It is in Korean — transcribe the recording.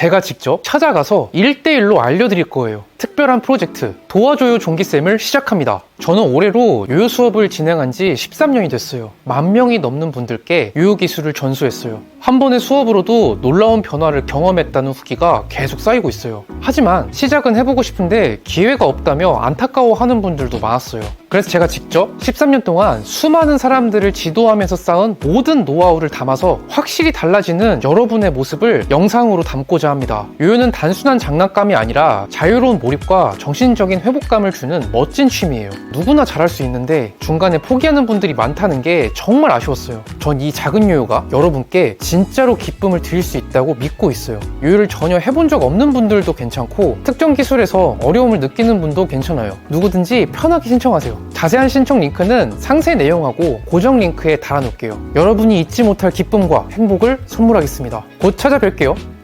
제가 직접 찾아가서 1대1로 알려드릴 거예요. 특별한 프로젝트 도와줘요 종기쌤을 시작합니다. 저는 올해로 요요 수업을 진행한 지 13년이 됐어요. 만 명이 넘는 분들께 요요 기술을 전수했어요. 한 번의 수업으로도 놀라운 변화를 경험했다는 후기가 계속 쌓이고 있어요. 하지만 시작은 해보고 싶은데 기회가 없다며 안타까워하는 분들도 많았어요. 그래서 제가 직접 13년 동안 수많은 사람들을 지도하면서 쌓은 모든 노하우를 담아서 확실히 달라지는 여러분의 모습을 영상으로 담고자 합니다. 요요는 단순한 장난감이 아니라 자유로운 몰입과 정신적인 회복감을 주는 멋진 취미예요. 누구나 잘할 수 있는데 중간에 포기하는 분들이 많다는 게 정말 아쉬웠어요. 전 이 작은 요요가 여러분께 진짜로 기쁨을 드릴 수 있다고 믿고 있어요. 요요를 전혀 해본 적 없는 분들도 괜찮고 특정 기술에서 어려움을 느끼는 분도 괜찮아요. 누구든지 편하게 신청하세요. 자세한 신청 링크는 상세 내용하고 고정 링크에 달아놓을게요. 여러분이 잊지 못할 기쁨과 행복을 선물하겠습니다. 곧 찾아뵐게요.